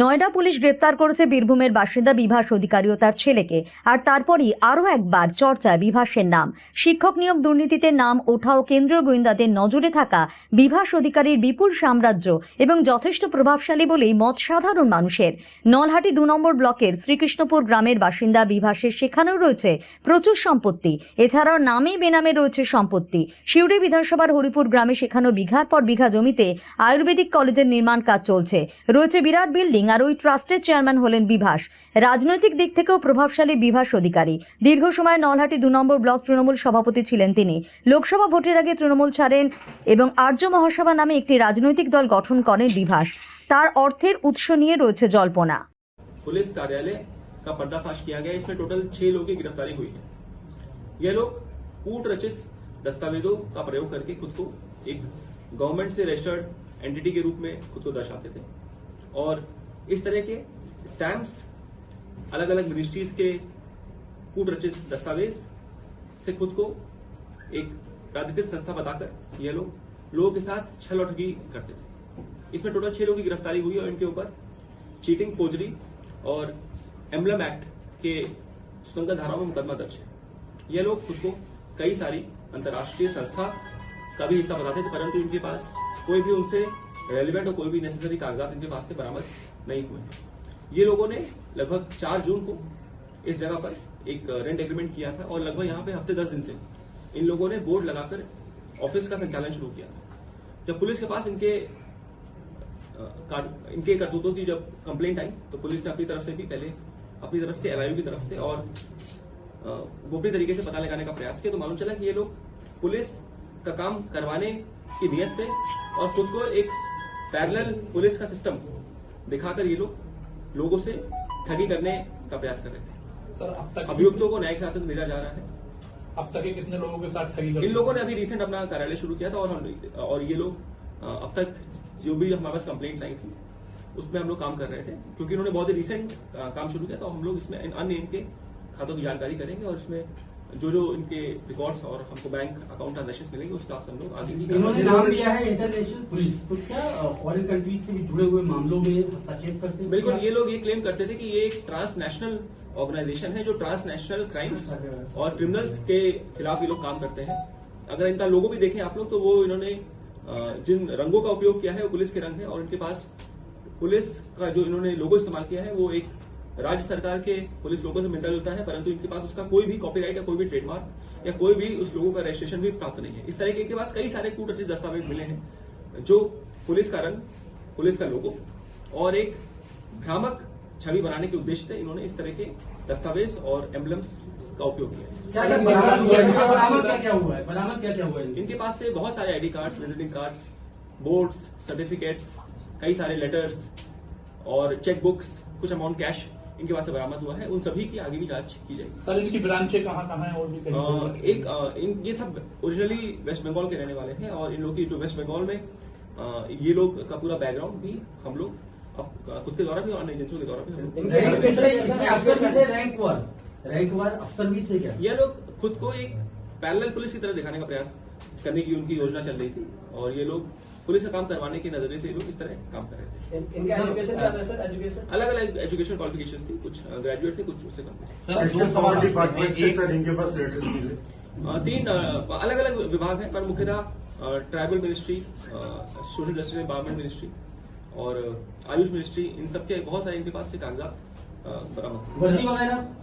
Noida police গ্রেপ্তার করেছে বীরভূমের বাসিন্দা বিভাস অধিকারী ও তার ছেলেকে। আর তারপরই আরও একবার চর্চায় বিভাসের নাম। শিক্ষক নিয়োগ দুর্নীতিতে নাম ওঠাও কেন্দ্রীয় গোয়েন্দাদের নজরে থাকা বিভাস অধিকারীর বিপুল সাম্রাজ্য এবং যথেষ্ট প্রভাবশালী বলেই মত সাধারণ মানুষের। নলহাটি দু নম্বর ব্লকের শ্রীকৃষ্ণপুর গ্রামের বাসিন্দা বিভাসের সেখানেও রয়েছে প্রচুর সম্পত্তি। এছাড়াও নামে বেনামে রয়েছে সম্পত্তি। সিউড়ি বিধানসভার হরিপুর গ্রামে সেখানেও বিঘার পর বিঘা জমিতে আয়ুর্বেদিক কলেজের নির্মাণ কাজ চলছে। রয়েছে বিরাট বিল্ডিং আর ওই ট্রাস্টের চেয়ারম্যান হলেন বিভাস রাজনৈতিক দিক থেকেও প্রভাবশালী বিভাস অধিকারী দীর্ঘ সময় নলহাটি দু নম্বর ব্লক তৃণমূল সভাপতি ছিলেন তিনি লোকসভা ভোটের আগে তৃণমূল ছাড়েন এবং আর্য মহাসভা নামে একটি রাজনৈতিক দল গঠন করেন বিভাস তার অর্থের উৎস নিয়ে রয়েছে জল্পনা पुलिस कार्यालय का पर्दाफाश किया गया इसमें टोटल छह लोगों की गिरफ्तारी हुई है ये लोग कूट रचित दस्तावेजों का प्रयोग करके खुद को एक गवर्नमेंट से रजिस्टर्ड एंटिटी के रूप में खुद को दर्शाते थे और इस तरह के स्टैम्प्स अलग अलग मिनिस्ट्रीज के कूट रचित दस्तावेज़ से खुद को एक प्राधिकृत संस्था बताकर ये लोग, लोगों के साथ छल और ठगी करते थे। इसमें टोटल छह लोगों की गिरफ्तारी हुई और इनके ऊपर चीटिंग फोजरी और एम्बलम एक्ट के स्वतंत्र धाराओं में मुकदमा दर्ज है। ये लोग खुद को कई सारी अंतर्राष्ट्रीय संस्था का भी हिस्सा बताते थे, परंतु इनके पास कोई भी उनसे रेलिवेंट और कोई भी नेसेसरी कागजात इनके पास से बरामद नहीं हुए हैं। ये लोगों ने लगभग चार जून को इस जगह पर एक रेंट एग्रीमेंट किया था और लगभग यहाँ पे हफ़्ते दस दिन से इन लोगों ने बोर्ड लगाकर ऑफ़िस का संचालन शुरू किया था। जब पुलिस के पास इनके इनके करतूतों की जब कंप्लेंट आई तो पुलिस ने अपनी तरफ़ से भी पहले, अपनी तरफ़ से एलआईयू की तरफ़ से और गोपनीय तरीके से पता लगाने का प्रयास किया। तो मालूम चला कि ये लोग पुलिस का काम करवाने की नीयत से और खुद को एक पैरेलल पुलिस का सिस्टम दिखाकर ये लोग लोगों से ठगी करने का प्रयास कर रहे थे। सर अब तक अभियुक्तों को न्यायिक हिरासत भेजा जा रहा है। अब तक ये कितने लोगों के साथ ठगी कर इन लोगों ने अभी रिसेंट अपना कार्यालय शुरू किया था और और ये लोग अब तक जो भी हमारे पास कंप्लेंट्स आई थी उसमें हम लोग काम कर रहे थे क्योंकि इन्होंने बहुत ही रिसेंट काम शुरू किया तो हम लोग इसमें अन्य इनके खातों की जानकारी करेंगे और इसमें जो जो इनके रिकॉर्ड्स और हमको बैंक अकाउंट ट्रांजेक्शन मिलेंगे उस हिसाब से हम लोग आगे की इन्होंने नाम दिया है इंटरनेशनल पुलिस तो क्या फॉरेन कंट्रीज़ से भी जुड़े हुए मामलों में हस्तक्षेप करते हैं? बिल्कुल ये लोग ये क्लेम करते थे कि ये एक ट्रांसनेशनल ऑर्गेनाइजेशन है जो ट्रांसनेशनल क्राइम्स और क्रिमिनल्स के खिलाफ ये लोग काम करते हैं। अगर इनका लोगो भी देखें आप लोग तो वो इन्होंने जिन रंगों का उपयोग किया है वो पुलिस के रंग है और इनके पास पुलिस का जो इन्होंने लोगो इस्तेमाल किया है वो एक राज्य सरकार के पुलिस लोगों से मिलता जुलता है परंतु इनके पास उसका कोई भी कॉपीराइट या कोई भी ट्रेडमार्क या कोई भी उस लोगों का रजिस्ट्रेशन भी प्राप्त नहीं है। इस तरह के इनके पास कई सारे कूट रचित दस्तावेज़ मिले हैं जो पुलिस का रंग पुलिस का लोगो और एक भ्रामक छवि बनाने के उद्देश्य से इन्होंने इस तरह के दस्तावेज़ और एम्बलम्स का उपयोग किया है। है? है? है? इनके पास से बहुत सारे ID cards visiting cards boards certificates कई सारे लेटर्स और चेक बुक्स कुछ अमाउंट कैश इनके पास से बरामद हुआ है उन सभी की आगे भी जाँच की जाएगी। सर इनकी ब्रांचें कहाँ कहाँ है और भी कहीं एक अ, इन ये सब ओरिजिनली वेस्ट बंगाल के रहने वाले हैं और इन लोग की जो वेस्ट बंगाल में अ, ये लोग का पूरा बैकग्राउंड भी हम लोग खुद के द्वारा भी और एजेंसियों के द्वारा भी रैंक वन रैंक वन अफसर भी थे क्या? ये लोग खुद को एक पैरेलल पुलिस की तरह दिखाने का प्रयास करने की उनकी योजना चल रही थी और ये लोग पुलिस का काम करवाने के नज़रिए से लोग इस तरह काम कर रहे थे। इनका एजुकेशन क्या था सर? एजुकेशन अलग अलग एजुकेशन क्वालिफिकेशन थी कुछ ग्रेजुएट थे कुछ उससे कम थे। इसके सवाल डिपार्टमेंट के सर इनके पास लेटर्स मिले तीन अलग अलग विभाग है पर मुख्यतः tribal ministry social justice empowerment ministry और आयुष मिनिस्ट्री इन सब के बहुत सारे इनके पास से कागजात बरामद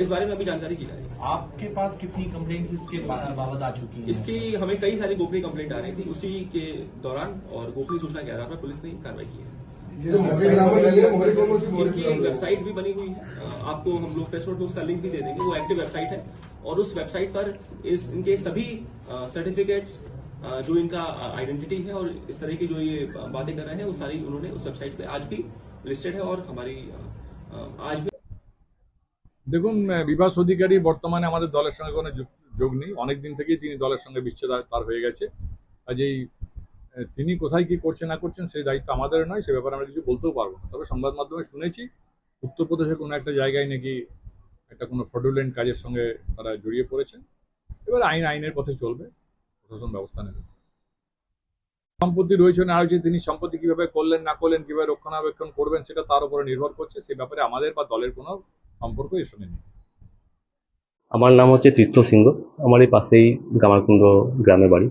इस बारे में अभी जानकारी की जा रही है आपके पास कितनी कंप्लेंट्स इसके बाबत आ चुकी हैं? इसकी हमें कई सारी गोपनीय कंप्लेंट आ रही थी। उसी के दौरान और गोपनीय सूचना के आधार पर पुलिस ने कार्रवाई की है। है मोहरी इनकी एक वेबसाइट भी बनी हुई है। आपको हम लोग प्रेस नोट में उसका लिंक भी दे देंगे। वो एक्टिव वेबसाइट है। और उस वेबसाइट पर इस इनके सभी सर्टिफिकेट्स जो इनका आइडेंटिटी है और इस तरह की जो ये बातें कर रहे हैं वो सारी उन्होंने उस वेबसाइट पे आज भी लिस्टेड है और हमारी आज भी দেখুন বিভাস অধিকারী বর্তমানে আমাদের দলের সঙ্গে কোনো যোগ- নেই। অনেক দিন থেকেই তিনি দলের সঙ্গে বিচ্ছেদ তার হয়ে গেছে। কাজেই তিনি কোথায় কি করছেন না করছেন, সেই দায়িত্ব আমাদের নয়, সে ব্যাপারে আমরা কিছু বলতেও পারব না। তবে সংবাদ মাধ্যমে শুনেছি, উত্তরপ্রদেশে কোনো একটা জায়গায় নাকি একটা কোনো ফ্রডুলেন্ট কাজের সঙ্গে তারা জড়িয়ে পড়েছেন। এবার আইন, আইনের পথে চলবে, প্রশাসন ব্যবস্থা নেবে। সম্পত্তি রয়েছে না রয়েছে, তিনি সম্পত্তি কীভাবে করলেন, না করলেন, কীভাবে রক্ষণাবেক্ষণ করবেন, সেটা তার উপরে নির্ভর করছে। সে ব্যাপারে আমাদের বা দলের কোনো সম্পর্ক এর সঙ্গে নেই আমার নাম হচ্ছে তীর্থ সিংহ। আমার এই পাশেই গামারকুণ্ড গ্রামে বাড়ি।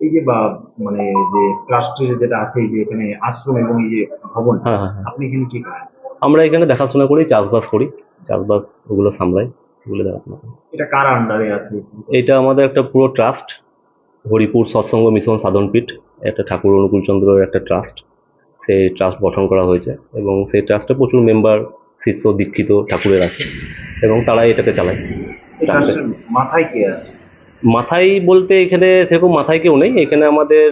এই যে বা মানে যে ট্রাস্টের যেটা আছে এই যে এখানে আশ্রম এবং এই যে ভবন হ্যাঁ হ্যাঁ হ্যাঁ। আপনি এখানে কি করেন? আমরা এখানে দেখাশোনা করি চাষবাস করি। চাষবাস ওগুলো সামলাই ওগুলো দেখাশোনা করি। এটা কার আন্ডারে আছে? এটা আমাদের একটা পুরো ট্রাস্ট হরিপুর সৎসঙ্গ মিশন সাধনপীঠ একটা ঠাকুর অনুকূলচন্দ্রের একটা ট্রাস্ট। সেই ট্রাস্ট গঠন করা হয়েছে এবং সেই ট্রাস্টে প্রচুর মেম্বার শিষ্য দীক্ষিত ঠাকুরের আছে এবং তারাই এটাকে চালায়। মাথায় কে আছে? মাথায় বলতে এখানে সেরকম মাথায় কেউ নেই। এখানে আমাদের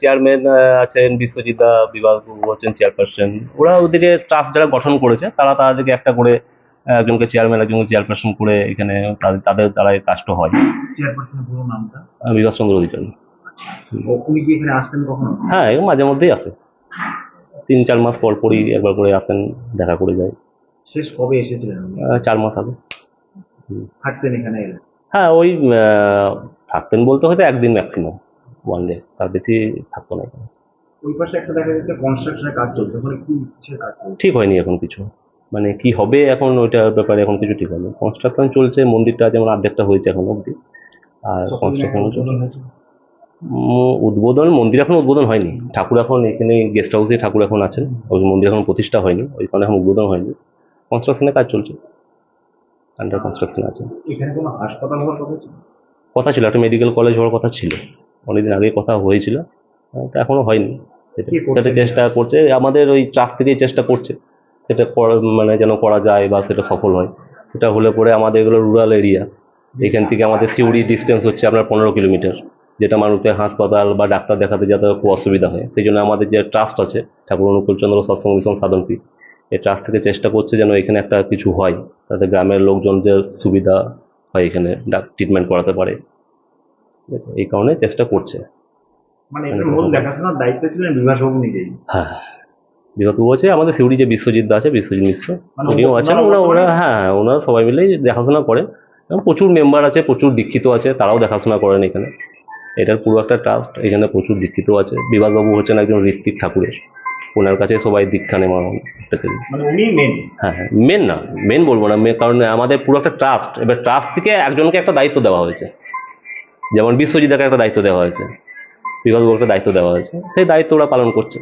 চেয়ারম্যান আছেন বিশ্বজিৎ দা বিভাগ হচ্ছেন চেয়ারপারসন ওরা ওদিকে ট্রাস্ট যারা গঠন করেছে তারা তাদেরকে একটা করে একজনকে চেয়ারম্যান একজনকে চেয়ারপারসন করে এখানে তাদের তাদের দ্বারা কাজটা হয়। চেয়ারপারসনের পুরো নামটা? বিভাস চন্দ্র অধিকারী। উনি কি এখানে আসতেন কখনো? হ্যাঁ মাঝে মধ্যেই আসে। তিন চার মাস পর পরই একবার করে আসেন দেখা করে যায়। শেষ কবে এসেছিলেন আহ, চার মাস আগে। থাকতেন এখানে এলে? হ্যাঁ ওই আহ, থাকতেন বলতে হয়তো একদিন ম্যাক্সিমাম ওয়ান ডে তার বেশি থাকতো না এখানে। ওই পাশে একটা দেখা যাচ্ছে কনস্ট্রাকশনের কাজ চলছে ওখানে কি কিসের কাজ চলছে? ঠিক হয়নি এখন কিছু। মানে কি হবে এখন ওইটার ব্যাপারে এখন কিছু ঠিক হয়নি। কনস্ট্রাকশন চলছে মন্দিরটা যেমন অর্ধেকটা হয়েছে এখন অবধি। আর কনস্ট্রাকশন উদ্বোধন উদ্বোধন মন্দির এখন উদ্বোধন হয়নি। ঠাকুর এখন এখানে গেস্ট হাউসে ঠাকুর এখন আছেন। ওই মন্দির এখন প্রতিষ্ঠা হয়নি। ওইখানে এখন উদ্বোধন হয়নি। কনস্ট্রাকশনের কাজ চলছে। আন্ডার কনস্ট্রাকশন আছে। এখানে কোনো হাসপাতাল হওয়ার কথা ছিল? কথা ছিল একটা মেডিকেল কলেজ হওয়ার কথা ছিল। অনেকদিন আগে কথা হয়েছিল। আহ, তো এখনও হয়নি। সেটা চেষ্টা করছে। আমাদের ওই ট্রাস্ট থেকেই চেষ্টা করছে। সেটা মানে যেন করা যায় বা সেটা সফল হয়। সেটা হলে পরে আমাদের এগুলো রুরাল এরিয়া এখান থেকে আমাদের সিউড়ি ডিস্টেন্স হচ্ছে আপনার পনেরো কিলোমিটার। যেটা মানুষের হাসপাতাল বা ডাক্তার দেখাতে যাতে খুব অসুবিধা হয়। সেই জন্য আমাদের যে ট্রাস্ট আছে ঠাকুর অনুকূলচন্দ্র সৎসঙ্গ মিশন সাধনপীঠ। এই ট্রাস্ট থেকে চেষ্টা করছে যেন এখানে একটা কিছু হয় তাতে গ্রামের লোকজন যে সুবিধা হয় এখানে ট্রিটমেন্ট করাতে পারে। ঠিক আছে এই কারণে চেষ্টা করছে। মানে মূল দেখাশোনার দায়িত্ব ছিলেন বিভাসবাবু নিজেই। হ্যাঁ বিগত আমাদের সিউড়ি যে বিশ্বজিৎ দা আছে বিশ্বজিৎ মিশ্র মানে উনিও আছেন। ওনারা ওরা ওরা হ্যাঁ হ্যাঁ, ওনারা সবাই মিলেই দেখাশোনা করেন। প্রচুর মেম্বার আছে প্রচুর দীক্ষিত আছে তারাও দেখাশোনা করেন এখানে। এটার পুরো একটা ট্রাস্ট এখানে প্রচুর দীক্ষিত আছে। বিভাসবাবু হচ্ছেন একজন ঋত্বিক ঠাকুরের। ওনার কাছে সবাই দীক্ষা নেওয়া মানে হ্যাঁ হ্যাঁ মেন না মেন বলব না মেন কারণ আমাদের পুরো একটা ট্রাস্ট এবার ট্রাস্ট থেকে একজনকে একটা দায়িত্ব দেওয়া হয়েছে। যেমন বিশ্বজিৎকে একটা দায়িত্ব দেওয়া হয়েছে বিগত একটা দায়িত্ব দেওয়া হয়েছে সেই দায়িত্ব ওরা পালন করছে।